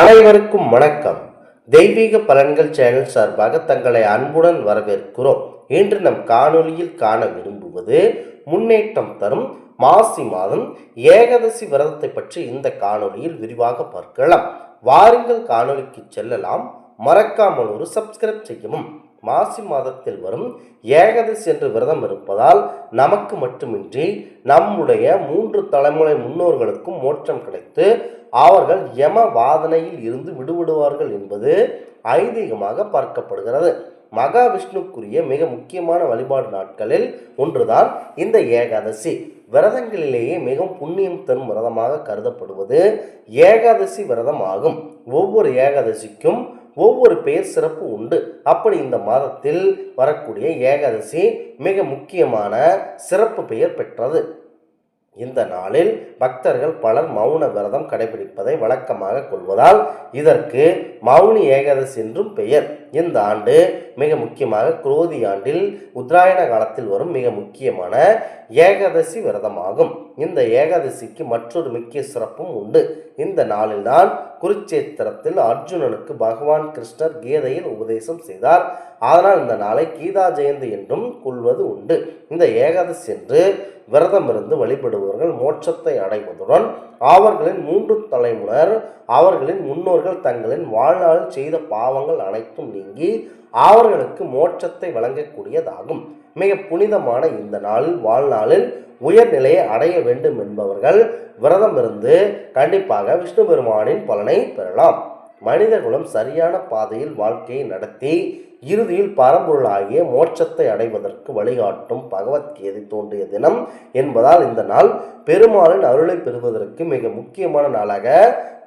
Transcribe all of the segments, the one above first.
அனைவருக்கும் வணக்கம். தெய்வீக பலன்கள் சேனல் சார்பாக தங்களை அன்புடன் வரவேற்கிறோம். இன்று நம் காணொலியில் காண விரும்புவது முன்னேற்றம் தரும் மாசி மாதம் ஏகாதசி விரதத்தை பற்றி இந்த காணொலியில் விரிவாக பார்க்கலாம். வாருங்கள் காணொலிக்கு செல்லலாம். மறக்காமல் ஒரு சப்ஸ்கிரைப் செய்யவும். மாசி மாதத்தில் வரும் ஏகாதசி என்று விரதம் இருப்பதால் நமக்கு மட்டுமின்றி நம்முடைய மூன்று தலைமுறை முன்னோர்களுக்கும் மோட்சம் கிடைத்து அவர்கள் யம வாதனையில் இருந்து விடுபடுவார்கள் என்பது ஐதீகமாக பார்க்கப்படுகிறது. மகாவிஷ்ணுக்குரிய மிக முக்கியமான வழிபாடு நாட்களில் ஒன்றுதான் இந்த ஏகாதசி. விரதங்களிலேயே மிகவும் புண்ணியம் தரும் விரதமாக கருதப்படுவது ஏகாதசி விரதம் ஆகும். ஒவ்வொரு ஏகாதசிக்கும் ஒவ்வொரு பெயர் சிறப்பு உண்டு. அப்படி இந்த மாதத்தில் வரக்கூடிய ஏகாதசி மிக முக்கியமான சிறப்பு பெயர் பெற்றது. இந்த நாளில் பக்தர்கள் பலர் மௌன விரதம் கடைபிடிப்பதை வழக்கமாக கொள்வதால் இதற்கு மௌனி ஏகாதசி என்றும் பெயர். இந்த ஆண்டு மிக முக்கியமாக குரோதி ஆண்டில் உத்தராயண காலத்தில் வரும் மிக முக்கியமான ஏகாதசி விரதமாகும். இந்த ஏகாதசிக்கு மற்றொரு முக்கிய சிறப்பும் உண்டு. இந்த நாளில்தான் குருச்சேத்திரத்தில் அர்ஜுனனுக்கு பகவான் கிருஷ்ணர் கீதையில் உபதேசம் செய்தார். அதனால் இந்த நாளை கீதா ஜெயந்தி என்றும் கொள்வது உண்டு. இந்த ஏகாதசி என்று விரதம் இருந்து வழிபடுபவர்கள் மோட்சத்தை அடைவதுடன் அவர்களின் மூன்று தலைமுனர் அவர்களின் முன்னோர்கள் தங்களின் வாழ்நாளில் செய்த பாவங்கள் அனைத்தும் நீங்கி அவர்களுக்கு மோட்சத்தை வழங்கக்கூடியதாகும். மிக புனிதமான இந்த நாளில் வாழ்நாளில் உயர்நிலையை அடைய வேண்டும் என்பவர்கள் விரதம் இருந்து கண்டிப்பாக விஷ்ணு பெருமானின் பலனை பெறலாம். மனிதகுலம் சரியான பாதையில் வாழ்க்கையை நடத்தி இறுதியில் பரம்பொருளாகிய மோட்சத்தை அடைவதற்கு வழிகாட்டும் பகவத்கீதை தோன்றிய தினம் என்பதால் இந்த நாள் பெருமாளின் அருளை பெறுவதற்கு மிக முக்கியமான நாளாக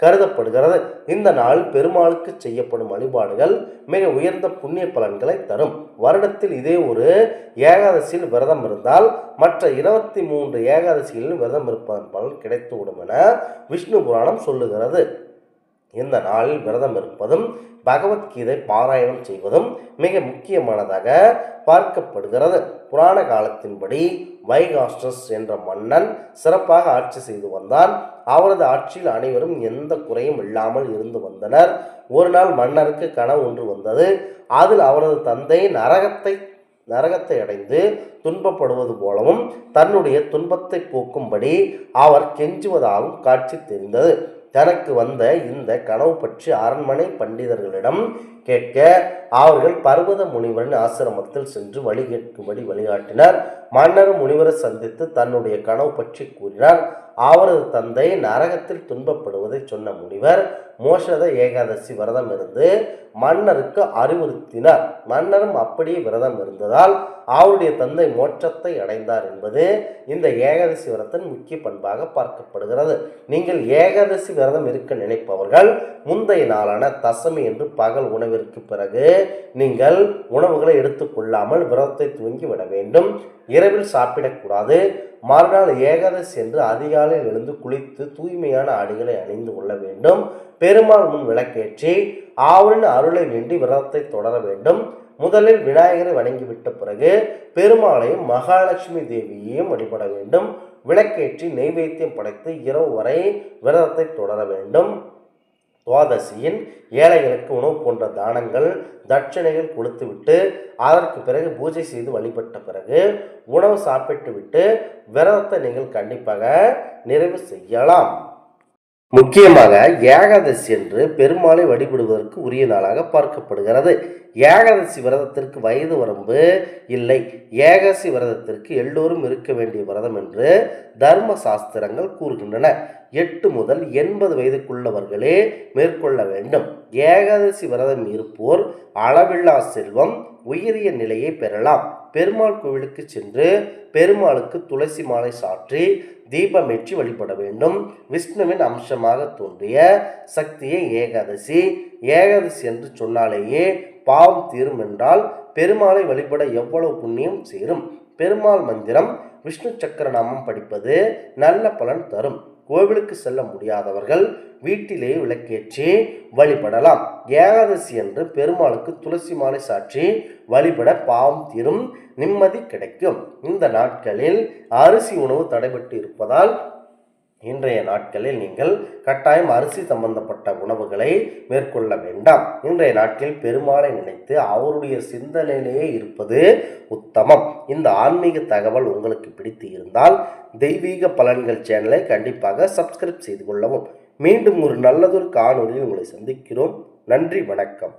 கருதப்படுகிறது. இந்த நாள் பெருமாளுக்கு செய்யப்படும் வழிபாடுகள் மிக உயர்ந்த புண்ணிய பலன்களை தரும். வருடத்தில் இதே ஒரு ஏகாதசியில் விரதம் இருந்தால் மற்ற இருபத்தி மூன்று ஏகாதசிகளில் விரதம் இருப்பதன் பலன் கிடைத்துவிடும் என விஷ்ணு புராணம் சொல்லுகிறது. இந்த நாளில் விரதம் இருப்பதும் பகவத்கீதை பாராயணம் செய்வதும் மிக முக்கியமானதாக பார்க்கப்படுகிறது. புராண காலத்தின்படி வைகாஸ்டஸ் என்ற மன்னன் சிறப்பாக ஆட்சி செய்து வந்தான். அவரது ஆட்சியில் அனைவரும் எந்த குறையும் இல்லாமல் இருந்து வந்தனர். ஒரு நாள் மன்னருக்கு கனவு ஒன்று வந்தது. அதில் அவரது தந்தை நரகத்தை நரகத்தை அடைந்து துன்பப்படுவது போலவும் தன்னுடைய துன்பத்தை போக்கும்படி அவர் கெஞ்சுவதாகவும் காட்சி தெரிந்தது. தனக்கு வந்த இந்த கனவு பற்றி அரண்மனை பண்டிதர்களிடம் கேட்க அவர்கள் பர்வத முனிவரின் ஆசிரமத்தில் சென்று வழி கேட்கும்படி வழிகாட்டினர். மன்னர் முனிவரை சந்தித்து தன்னுடைய கனவு பற்றி கூறினார். அவரது தந்தை நரகத்தில் துன்பப்படுவதை சொன்ன முனிவர் மோஷத ஏகாதசி விரதம் இருந்து மன்னருக்கு அறிவுறுத்தினார். மன்னரும் அப்படியே விரதம் இருந்ததால் அவருடைய தந்தை மோட்சத்தை அடைந்தார் என்பது இந்த ஏகாதசி விரதத்தின் முக்கிய பண்பாக பார்க்கப்படுகிறது. நீங்கள் ஏகாதசி விரதம் இருக்க நினைப்பவர்கள் முந்தைய நாளான தசமி என்று பகல் உணவு உணவிற்கு பிறகு நீங்கள் உணவுகளை எடுத்துக்கொள்ளாமல் விரதத்தை துவங்கி விட வேண்டும். இரவில் சாப்பிடக்கூடாது. மறுநாள் ஏகாதசி என்று அதிகாலையில் எழுந்து குளித்து தூய்மையான ஆடைகளை அணிந்து கொள்ள வேண்டும். பெருமாள் முன் விளக்கேற்றி ஆவரின் அருளை வேண்டி விரதத்தை தொடர வேண்டும். முதலில் விநாயகரை வணங்கிவிட்ட பிறகு பெருமாளையும் மகாலட்சுமி தேவியையும் வழிபட வேண்டும். விளக்கேற்றி நெய்வேத்தியம் படைத்து இரவு வரை விரதத்தை தொடர வேண்டும். துவாதசியின் ஏழைகளுக்கு உணவு போன்ற தானங்கள் தட்சிணைகள் கொடுத்துவிட்டு அதற்கு பிறகு பூஜை செய்து வழிபட்ட பிறகு உணவு சாப்பிட்டு விட்டு விரதத்தை நீங்கள் கண்டிப்பாக நிறைவு செய்யலாம். முக்கியமாக ஏகாதசி என்று பெருமாளை வழிபடுவதற்கு உரிய நாளாக பார்க்கப்படுகிறது. ஏகாதசி விரதத்திற்கு வயது வரம்பு இல்லை. ஏகாதசி விரதத்திற்கு எல்லோரும் இருக்க வேண்டிய விரதம் என்று தர்ம சாஸ்திரங்கள் கூறுகின்றன. எட்டு முதல் எண்பது வயதுக்குள்ளவர்களே மேற்கொள்ள வேண்டும். ஏகாதசி விரதம் இருப்போர் அளவில்லா செல்வம் உயரிய நிலையை பெறலாம். பெருமாள் கோவிலுக்கு சென்று பெருமாளுக்கு துளசி மாலை சாற்றி தீபமேற்றி வழிபட வேண்டும். விஷ்ணுவின் அம்சமாக தோன்றிய சக்தியை ஏகாதசி ஏகாதசி என்று சொன்னாலேயே பாவம் தீரும் என்றால் பெருமாளை வழிபட எவ்வளவு புண்ணியம் சேரும். பெருமாள் மந்திரம் விஷ்ணு சக்கர நாமம் படிப்பது நல்ல பலன் தரும். கோவிலுக்கு செல்ல முடியாதவர்கள் வீட்டிலேயே விளக்கேற்றி வழிபடலாம். ஏகாதசி என்று பெருமாளுக்கு துளசி மாலை சாற்றி வழிபட பாவம் தீரும் நிம்மதி கிடைக்கும். இந்த நாட்களில் அரிசி உணவு தடைபட்டு இருப்பதால் இன்றைய நாட்களில் நீங்கள் கட்டாயம் அரிசி சம்பந்தப்பட்ட உணவுகளை மேற்கொள்ள வேண்டாம். இன்றைய நாட்களில் பெருமாளை நினைத்து அவருடைய சிந்தனையிலேயே இருப்பது உத்தமம். இந்த ஆன்மீக தகவல் உங்களுக்கு பிடித்து இருந்தால் தெய்வீக பலன்கள் சேனலை கண்டிப்பாக சப்ஸ்கிரைப் செய்து கொள்ளவும். மீண்டும் ஒரு நல்லதொரு காணொலியில் உங்களை சந்திக்கிறோம். நன்றி வணக்கம்.